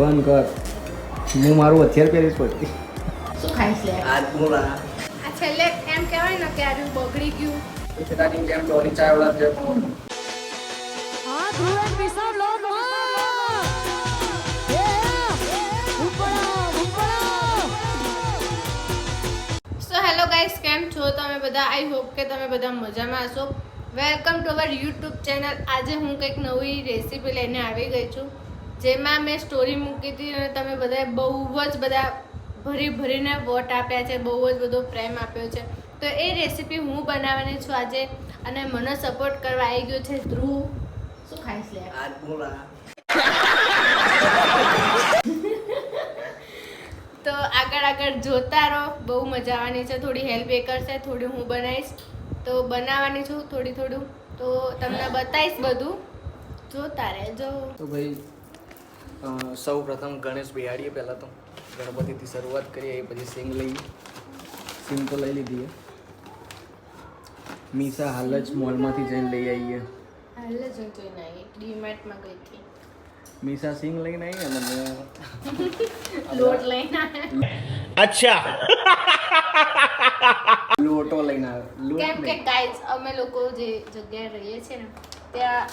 બંધ કર. હું મારું અત્યારે પહેરીશ પછી. શું ખાઈશ લે? આજ બોલા આ છેલ્લે એમ કહેવાય ને કે આજુ બગડી ગયું. ગુજરાતી જેમ ડોલી ચાવડા છે સો હેલો ગાઈસ કેમ છો તમે બધા? આઈ હોપ કે તમે બધા મજામાં હશો. Welcome to our YouTube channel આજે હું કંઈક નવી રેસીપી લઈને આવી ગઈ છું. જેમાં મેં સ્ટોરી મૂકી હતી અને તમે બધાએ બહુ જ બધા ભરી ભરીને વોટ આપ્યા છે બહુ જ બધો પ્રેમ આપ્યો છે. તો એ રેસીપી હું બનાવવાની છું આજે અને મને સપોર્ટ કરવા આવી ગયો છે ધ્રુવ. શું ખાઈશ લે? તો આગળ આગળ જોતા રહો બહુ મજા આવવાની છે. થોડી હેલ્પ એ કરશે થોડી હું બનાવીશ. તો બનાવવાની છું થોડી થોડું. તો તમને બતાવીશ બધું. જોતા રહેજો. તો ભાઈ સૌ પ્રથમ ગણેશ બિહાડીએ પહેલાં તો ગણપતિથી શરૂઆત કરીએ એ પછી સિંગ લઈએ. સિંગ તો લઈ લીધી મીસા હાલ જ મોલમાંથી જઈને લઈ આવીએ. હાલ જ હું જોઈને આવી ડીમાર્ટમાં ગઈ હતી. મીસા સિંગ લઈને આવી અને મેં લોટ લઈને અચ્છા. લોટો લઈને આવ્યો. કેમ કે ગાઈસ અમે લોકો જે જગ્યાએ રહીએ છીએ ને ત્યાં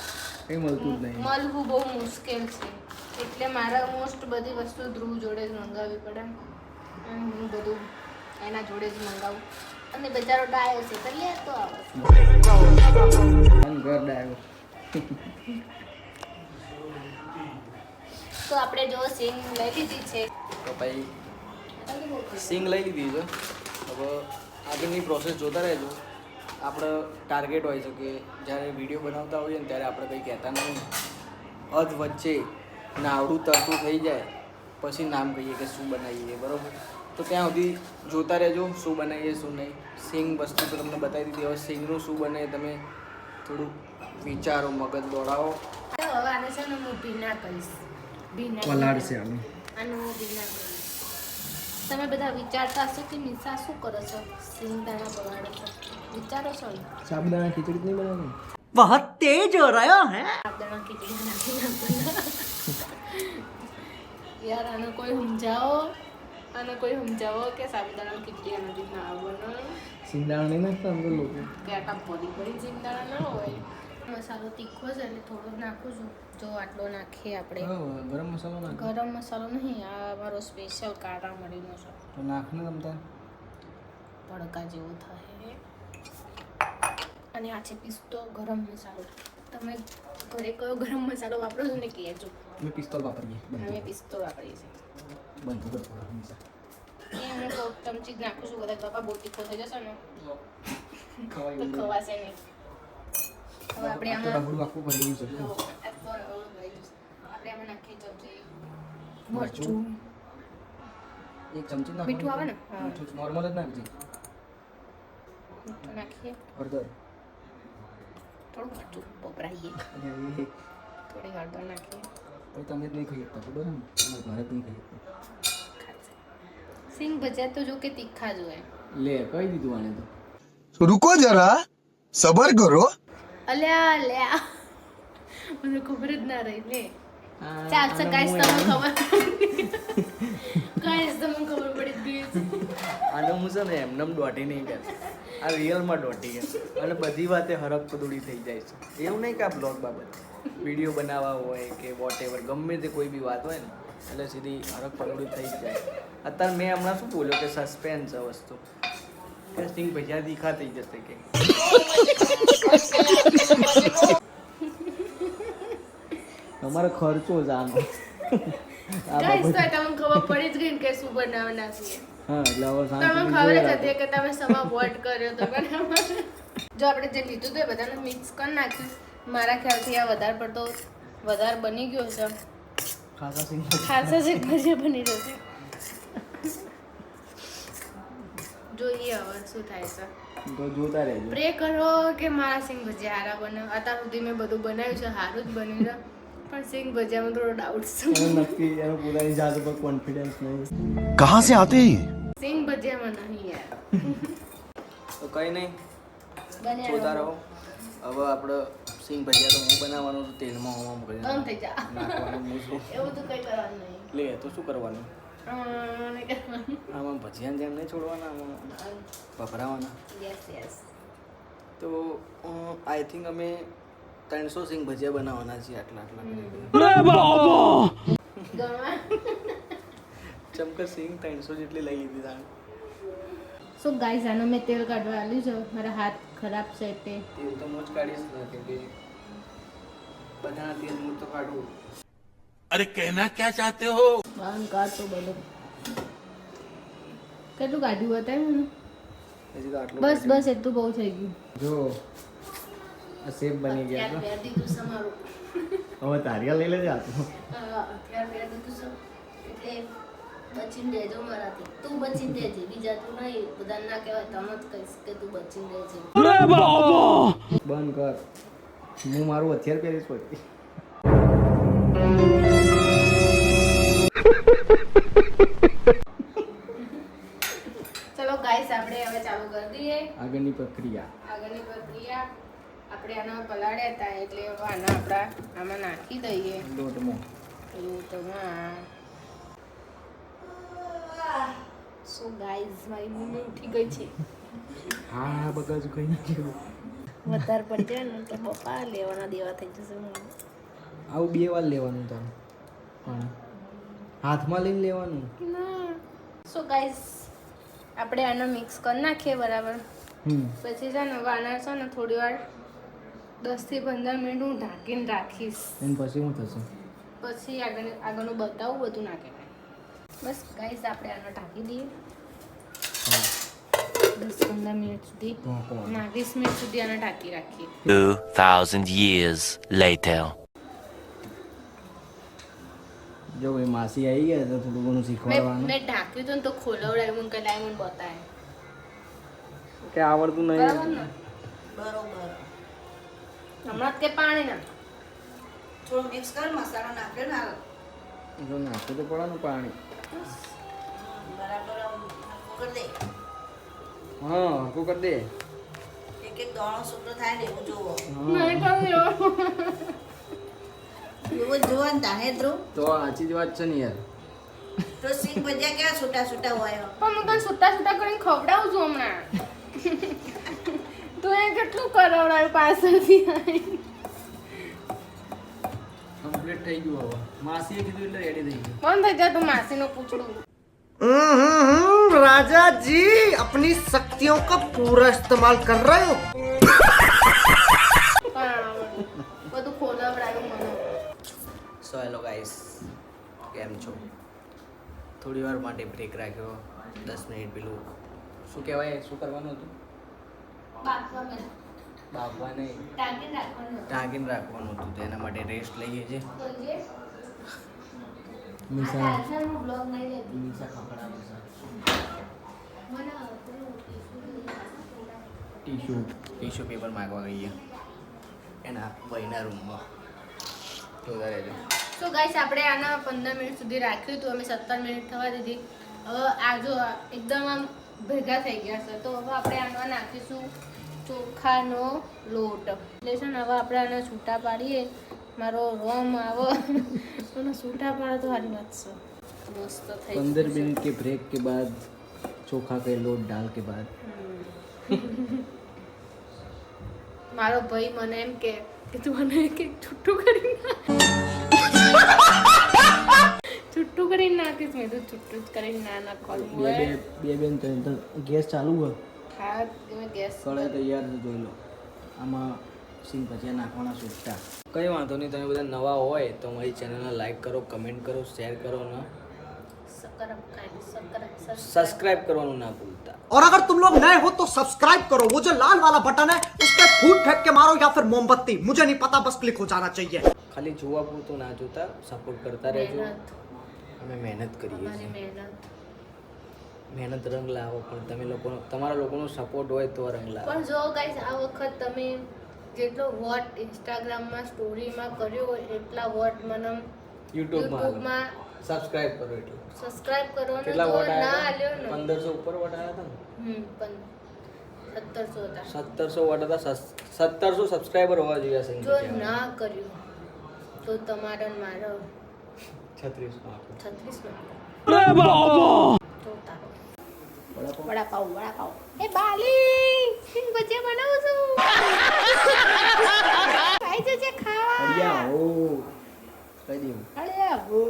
એ મળતું જ નહીં. મળવું બહુ મુશ્કેલ છે. એટલે મારે મોસ્ટ બધી વસ્તુ ધ્રુવ જોડે જ મંગાવવી પડે. અને હું બધું એના જોડે જ મંગાવું. અને બજારો ડાયો છે તો લેતો આવે. આમ તો આપણે જો સિંગ લઈ લીધી છે. તો ભાઈ સિંગ લઈ લીધી છે. હવે આગળની પ્રોસેસ જોતા રહેજો. આપણો ટાર્ગેટ હોય છે કે જ્યારે વીડિયો બનાવતા હોઈએ ને ત્યારે આપણે કંઈ કહેતા નહીં. અધ વચ્ચે નાવડું તરતું થઈ જાય પછી નામ કહીએ કે શું બનાવીએ બરાબર? તો ત્યાં સુધી જોતા રહેજો શું બનાવીએ શું નહીં. સિંગ વસ્તુ તો તમને બતાવી દીધી. હવે સિંગનું શું બને તમે થોડુંક વિચારો મગજ દોડાવો. હવે આને છે ને હું ભીના કહીશ. ભીના પલાળશે તમે બધા વિચારતા હશો કે નિશા શું કરો છો? સિંગદાણા બગાડો છો. વિચારો છો? સાબુદાણા ખીચડી નહીં બનાવવાની? બહુ તેજ હો રહ્યો હે. સાબુદાણા ખીચડી યાર આને કોઈ સમજાવો? આને કોઈ સમજાવો કે સાબુદાણા કેટલી આનાથી ના આવો સિંગદાણા નહીં નાખતા અંદર લોકો. કે આટા પડી પડી સિંગદાણા ના હોય. મસાલો તીખો છે એટલે થોડો નાખું છું. જો આટલો નાખીએ આપણે. ગરમ મસાલો નાખ. ગરમ મસાલો નહીં આ મારો સ્પેશિયલ કાળા મરીનો છે. તો નાખને તમતા તડકા જેવું થાય. અને આ છે પીસતો ગરમ મસાલો. તમે ઘરે કયો ગરમ મસાલો વાપરો છો ને કહેજો અમે પિસ્તોલ વાપરીએ અમે બંધ પિસ્તો વાપરીએ છીએ બંધ કર હંમેશા. એ તો ચમચી જ નાખું છું કદાચ બાપા બહુ તીખો થઈ જશે ને ખવાય તો. ખવાશે નહીં હવે આપણે આમાં રગડું આખું ભરી ગયું છે. આપણે આમાં નાખીએ ચમચી મરચું એક ચમચી નાખ મીઠું આવે ને? મીઠું નોર્મલ જ નાખજે મીઠું નાખીએ હળદર થોડું મરચું પોપરાઈએ થોડી હળદર નાખીએ પણ તમે જ નહીં ખાઈ શકતા ખબર ને? તમે ભારત નહીં ખાઈ શકતા. સિંગ ભજીયા તો જો કે તીખા જ હોય. લે કહી દીધું આને તો. રૂકો જરા સબર કરો. અલ્યા લ્યા મને ખબર જ ના રહી લે. ચાલશે ગાઈસ તમને ખબર. ગાઈસ તમને ખબર હું છે ને એમનેમ દોઢી નહીં કરતો આ રિયલમાં દોઢી ગયા અને બધી વાતે હરક પદુડી થઈ જાય છે. એવું નહીં કે આ બ્લોગ બાબત. વીડિયો બનાવવા હોય કે વોટ એવર ગમે તે કોઈ બી વાત હોય ને, એટલે સીધી હરક પદુડી થઈ જાય. અત્યારે મેં હમણાં શું બોલ્યો કે સસ્પેન્સ છે વસ્તુ. કે સિંગ ભૈયા દીખા થઈ જશે કે. તમારો ખર્ચો જ આનો ગાઈસ ખબર પડી જ ગઈ કે શું બનાવવાના છીએ. હા એટલે તમે સમા વોટ કર્યો તો જો આપણે જે લીધું હતું એ બધાને મિક્સ કરી નાખ્યું. મારા ખ્યાલથી આ વધારે પડતો વધારે બની ગયો છે. ખાસા શાકભાજી બની જશે જોઈએ શું થાય છે. તો કરો કે મારા સિંગ ભજીયા હારા બને. અત્યાર સુધી મેં બધું બનાવ્યું છે સારું જ બન્યું છે પણ સિંગ ભજીયામાં થોડો ડાઉટ છે. સે આતે સિંગ ભજીયામાં નહીં યાર તો કંઈ નહીં બન્યા જોતા રહો. હવે આપણે સિંગ ભજીયા તો હું બનાવવાનું છું તેલમાં હોમાં કરી બંધ થઈ જા નાખવાનું હું છું એવું તો કઈ કરવાનું નહીં લે તો શું કરવાનું આમાં ભજીયાને જેમ નહીં છોડવાના આમાં વપરાવાના યસ યસ તો આઈ થિંક અમે ત્રણસો સિંગ ભજીયા બનાવવાના છીએ આટલા આટલા ચમકર સિંગ ત્રણસો જેટલી લઈ લીધી તાણ. સો ગાઈઝ આનો મેં તેલ કાઢવા આવ્યું છે. મારા હાથ ખરાબ છે તે. તેલ તો મોજ કાઢીશ ને કે બધા તેલ મોજ તો કાઢું. અરે કહેના ક્યાં ચાહતે હો? બાન કાઢ તો બોલો. કેટલું કાઢ્યું હતું મને? બસ બસ એટલું બહુ થઈ ગયું. જો સેફ બની ગયા તો. અત્યારે હવે તારિયા લઈ લેજે આપ હા અત્યારે દીધું સમ એટલે બચીને રહેજો મારાથી. તું બચીને રહેજે બીજા તું નહીં. બધા ના કહેવાય તમે જ કહીશ કે તું બચીને રહેજે. બંધ કર. હું મારું હથિયાર પહેરીશ પછી. ચલો ગાઈસ આપણે હવે ચાલુ કરી દઈએ. આગળની પ્રક્રિયા. આગળની પ્રક્રિયા આપણે આના પલાળ્યા હતા એટલે આના આપણા આમાં નાખી દઈએ. લોટમાં. લોટમાં. સો ગાઈસ મારી મમ્મી ઉઠી ગઈ છે. હા હા બગાજુ કઈ નાખ્યું વધારે પડી જાય ને તો પપ્પા લેવાના દેવા થઈ જશે આવું બે વાર લેવાનું તારે. પણ હાથમાં લઈને લેવાનું. સો ગાઈઝ આપણે આને મિક્સ કરી નાખીએ બરાબર. પછી છે ને વાના છે ને થોડી વાર દસથી પંદર મિનિટ હું ઢાંકીને રાખીશ. પછી શું થશે? પછી આગળ આગળનું બતાવું બધું નાખે બસ ગાઈસ આપણે આને ઢાંકી દઈએ. દસ પંદર મિનિટ સુધી. ના વીસ મિનિટ સુધી આને ઢાંકી રાખીએ. 2,000 years later. જો ભાઈ માસી આવી ગયા તો થોડું ઘણું શીખવાડવાનું. મેં ઢાંક્યું હતું ને તો ખોલવડાવ્યું મને કદાચ મને બતાવે કે આવડતું નહીં બરોબર હમણાં જ કે પાણી ના થોડું મિક્સ કર મસાલો નાખ્યો ને નાખ્યું તો પડે ને પાણી. બરાબર આમ હરખું કરી દે. હા. હરકું કરી દે એક એક દાણો શુક્ર થાય ને એવું જોવો નહીં કર્યું એવું જ જોવા ને તાને ધ્રુવ તો સાચી જ વાત છે ને યાર. તો સિંહ ભજીયા કેવા છૂટા છૂટા હોય? પણ હું તને છૂટા છૂટા કરીને ખવડાવું છું હમણાં. તું એ કેટલું કરાવડાવ્યું પાછળથી. કમ્પ્લીટ થઈ ગયું હવે માસીએ કીધું એટલે રેડી થઈ ગયું બંધ થઈ જા તું માસીનું પૂછડું हम्म, राजा जी अपनी शक्तियों का पूरा इस्तेमाल कर रहे हो પણ બધું ખોલાવડાવ્યું મને સો હેલો ગાઈસ કેમ છો થોડી વાર માટે બ્રેક રાખ્યો દસ મિનિટ પેલું શું કહેવાય શું કરવાનું હતું બાફવા મેં બાફવા નહીં ટાંકીને રાખવાનું હતું તો એના માટે રેસ્ટ લઈએ છીએ મીસા મીસા ટીશ્યુ ટીશ્યુ પેપર માગવા ગઈએ એના ભાઈના રૂમમાં જોતા રહેજો સો ગાઈસ આપણે આના પંદર મિનિટ સુધી રાખ્યું હતું. અમે સત્તર મિનિટ થવા દીધી. હવે આ જો એકદમ આમ ભેગા થઈ ગયા છે. તો હવે આપણે આમાં નાખીશું. ચોખાનો લોટ. એટલે છે આપણે આને છૂટા પાડીએ. મારો રોમ આવો. અને છૂટા પાડે તો સારી વાત છે. મસ્ત થઈ પંદર મિનિટ કે બ્રેક કે બાદ ચોખા કે લોટ ડાલ કે બાદ. મારો ભાઈ મને એમ કે કે તું મને કે છૂટું કરી છૂટું કરી નાખીશ. મેં તો છૂટું જ કરીને ના નાખવાનું બે બે બેન તો ગેસ ચાલુ હોય. હા તમે ગેસ કળાઈ તૈયાર છે જોઈ લો આમાં સિંગ ભજીયા નાખવાના છૂટા કંઈ વાંધો નહીં તમે બધા નવા હોય તો મારી ચેનલને લાઈક કરો કમેન્ટ કરો શેર કરો ને સકરમ કાંઈ સકરમ સકરમ સબસ્ક્રાઇબ કરવાનું ના ભૂલતા और अगर तुम लोग नए हो तो सब्सक्राइब करो वो जो लाल वाला बटन है उस पर फूट फेंक के मारो या फिर मोमबत्ती मुझे नहीं पता बस क्लिक हो जाना चाहिए ખાલી જોવા પૂરતું ના જોતા સપોર્ટ કરતા રહેજો મહેનત અમે મહેનત કરીએ મારી છીએ મહેનત મહેનત રંગ લાવો પણ તમે લોકોનો તમારા લોકોનો સપોર્ટ હોય તો રંગ લાવો. પણ જો ગાઈસ આ વખત તમે જેટલો વોટ ઇન્સ્ટાગ્રામમાં સ્ટોરીમાં કર્યો હોય એટલા વોટ મને યુટ્યુબમાં સબસ્ક્રાઇબ કરો એટલે. સબસ્ક્રાઇબ કરો ને વોટ ના આલ્યો ને. 1500 ઉપર વોટ આવ્યા હતા ને? હમ પણ સત્તરસો હતા. સત્તરસો વોટ હતા? 1700 સબસ્ક્રાઇબર હોવા જોઈએ જો ના કર્યું તો તમારો મારો છત્રીસ છત્રીસ જોતા વડાપાવ વડાપાવ એ બાલી સિંગ ભજીયા બનાવું છું. ખાઈ જજે ખાવા. ઓ કહી દઉં અરે હો.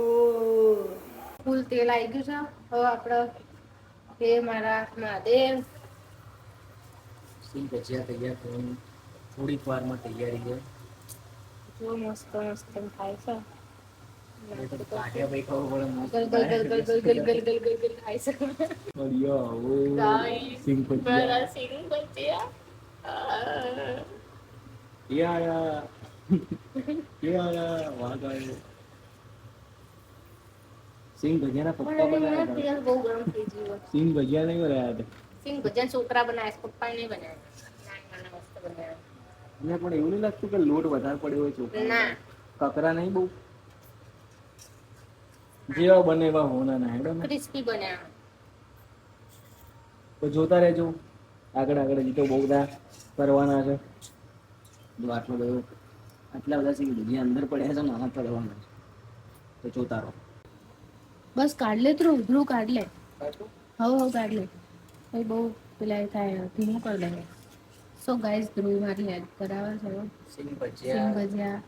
ફૂલ તેલ આવી ગયું છે. હવે આપણે હે મારા મહાદેવ. સિંગ ભજીયા તૈયાર થવાની થોડીક વારમાં તૈયારી છે. જો મસ્ત મસ્ત થાય છે. સિંગ ભજીયા પપ્પા બનાવ્યા બહુ ગરમ થઈ ગયું સિંગ ભજીયા નહીં બનાવ્યા હતા સિંગ ભજીયા છોકરા બનાવે છે પપ્પા નહીં બનાવે નાના મસ્ત બનાવે મને પણ એવું નહીં લાગતું કે લોટ વધારે પડ્યો હોય કકરા નહીં બહુ? જેવા બને એવા હોના ના હેડો ને? ક્રિસ્પી બનાવે તો જોતા રહેજો. આગળ આગળ હજી તો બહુ બધા કરવાના છે. જો આટલો બધો આટલા બધા સિંગ જે અંદર પડ્યા છે નાના કરવાના છે. તો જોતા રહો. બસ કાઢ લે તું ધ્રુવ કાઢ લે. હવ હવ કાઢ લે. કઈ બહુ પેલા એ થાય ધીમું કરી દે. સો ગાઈઝ ધ્રુવ મારી હેલ્પ કરાવે છે સિંગ ભજીયા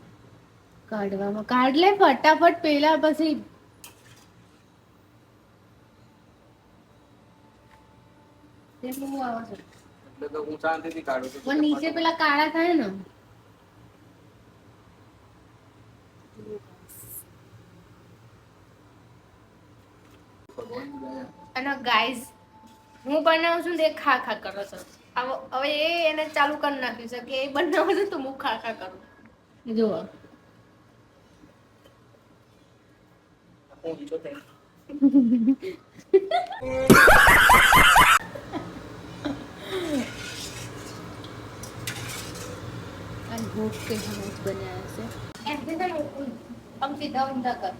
કાઢવામાં. કાઢ લે ફટાફટ પેલા પછી કેટલું આવે છે એટલે તો હું શાંતિથી કાઢું છું. પણ નીચે પેલા કાળા થાય ને. અને ગાઈઝ હું બનાવું છું તે ખા ખા કરો છો. હવે એ એને ચાલુ કરી નાખ્યું છે કે એ બનાવું છું તો હું ખા ખા કરું. જુઓ. ઊંચો થઈ ઘૂંટ કે હમુજ બન્યા હશે हम सीधा उल्टा कर।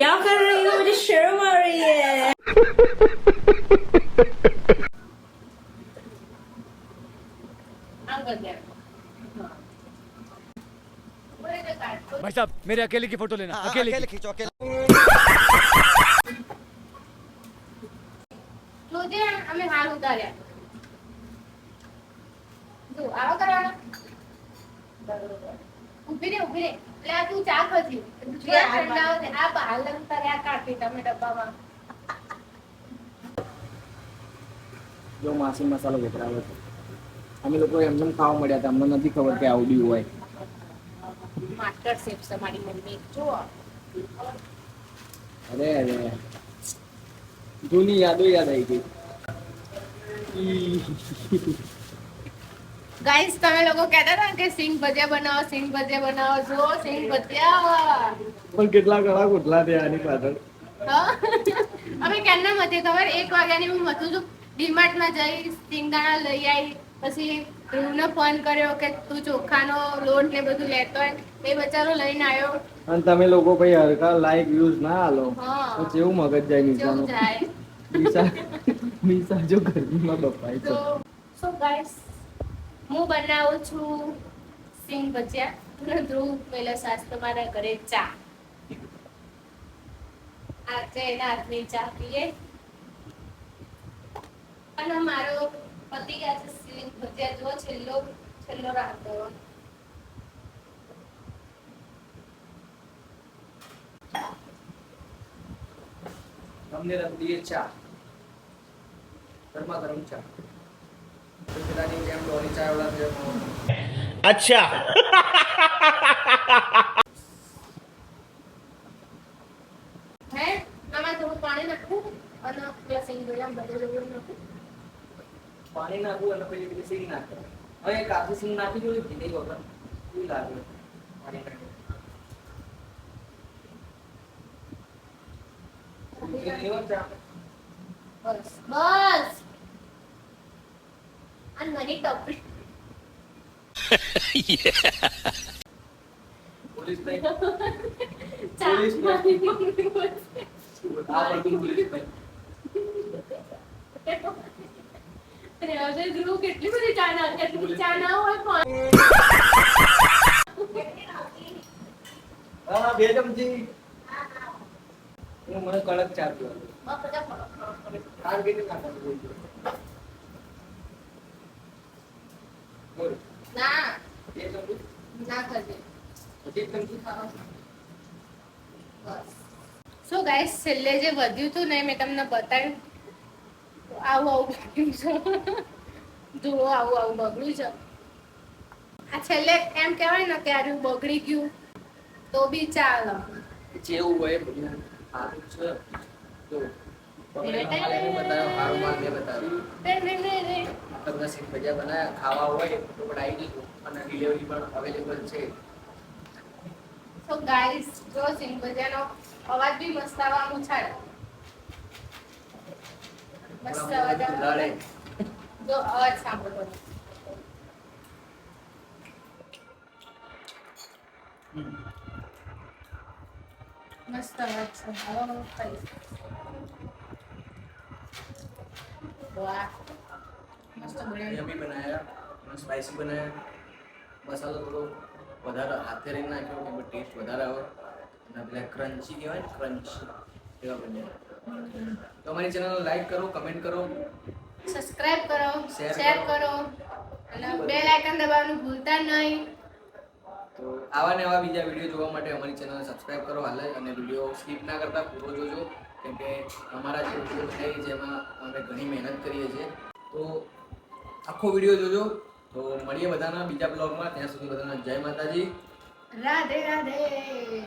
क्या कर रही हो? मुझे शर्म आ रही है। हाँ। तो भाई साहब मेरे अकेले की फ़ोटो लेना। हाँ, अकेले, अकेले खींचो अकेले। तो तुझे हमें हार उतारे આવા કરવાના ઊભી રે ઊભી રે. એટલે આ તું ચા ખજી થોડા ઠંડા હોય આ બહાર ઉતાર્યા કાઢી તમે ડબ્બામાં. જો માસી મસાલો વપરાયો છે. અમે લોકો એમને ખાવા મળ્યા હતા અમને નથી ખબર કે આવું બી હોય. માસ્ટર શેફ છે મારી મમ્મી. જો અરે અરે. જૂની યાદો યાદ આવી ગઈ. ગાઈસ તમે લોકો કહેતા હતા કે સિંગ ભજીયા બનાવો સિંગ ભજીયા બનાવો. જો સિંગ ભજીયા. પણ કેટલા ઘણા ગોટલા થયા આની પાછળ. અમે કેમના મતે ખબર? એક વાગ્યાની હું મતું છું. ડીમાર્ટમાં જઈ સિંગદાણા લઈ આવી પછી ધ્રુવને ફોન કર્યો કે તું ચોખાનો લોટ ને બધું લેતો હોય. એ બચારો લઈને આવ્યો અને તમે લોકો ભાઈ હરકા લાઈક વ્યૂઝ ના આલો. પછી એવું મગજ જાય નિશાનું જાય. નિશા નિશા જો ગરમીમાં બપાય છે સો ગાઈસ હું બનાવું છું. સિંગ ભજીયા ધ્રુવ પહેલા સાસ તમારા ઘરે ચા. આજે એના હાથની ચા પીએ. અને મારો પતિ ગયા છે સિંગ ભજીયા જો છેલ્લો છેલ્લો રાતો તમને દઈએ ચા. ગરમા ગરમ ચા. અચ્છા પાણી નાખવું અને પછી સિંગ સીંગ નાખે. હવે કાપી સીંગ નાખી જોઈ કીધી વખત બસ બસ. અને મને ટપરી પોલીસ પોલીસ પોલીસ કેટલી બધી ચા ના ના હોય હા હું મને કડક ચા કારણ કે ના કરજે. સો ગાઈસ છેલ્લે જે વધ્યું હતું ને મેં તમને બતાવ્યું. આવું આવું બગડ્યું છે. જુઓ આવું આવું બગડ્યું છે. આ છેલ્લે એમ કહેવાય ને કે આરું બગડી ગયું તો બી ચાલે. જેવું હોય બધું સારું છે. તો તમને બતાવ્યો સારું. તમને ભજીયા બનાવ્યા ખાવા હોય તો પણ આવી જજો અને ડિલિવરી પણ અવેલેબલ છે. તો ગાઈસ જો ભજીયાનો અવાજ બી મસ્ત આવવાનું છે. મસ્ત અવાજ આવે જો અવાજ સાંભળો મસ્ત અવાજ છે. હવે હું કહીશ. વાહ. મસ્ત બન્યું યમી બનાવ્યા સ્પાઈસી બનાયા. મસાલો થોડો વધારે હાથે રહી નાખ્યો કે ટેસ્ટ વધારે આવે. અને પેલા ક્રન્ચી કહેવાય ને ક્રંચ એવા બન્યા. તો અમારી ચેનલ લાઈક કરો કમેન્ટ કરો. સબસ્ક્રાઇબ કરો શેર. કરો. અને બેલ આઇકન દબાવવાનું ભૂલતા નહીં. તો આવા ને આવા બીજા વીડિયો જોવા માટે અમારી ચેનલ સબસ્ક્રાઇબ કરો હાલ. અને વીડિયો સ્કીપ ના કરતા પૂરો જોજો. કેમ કે અમારા જે વીડિયો છે જેમાં અમે ઘણી મહેનત કરીએ છીએ. તો આખો વીડિયો જોજો. તો મળીએ બધાના બીજા બ્લોગમાં. ત્યાં સુધી બધાના જય માતાજી. રાધે રાધે.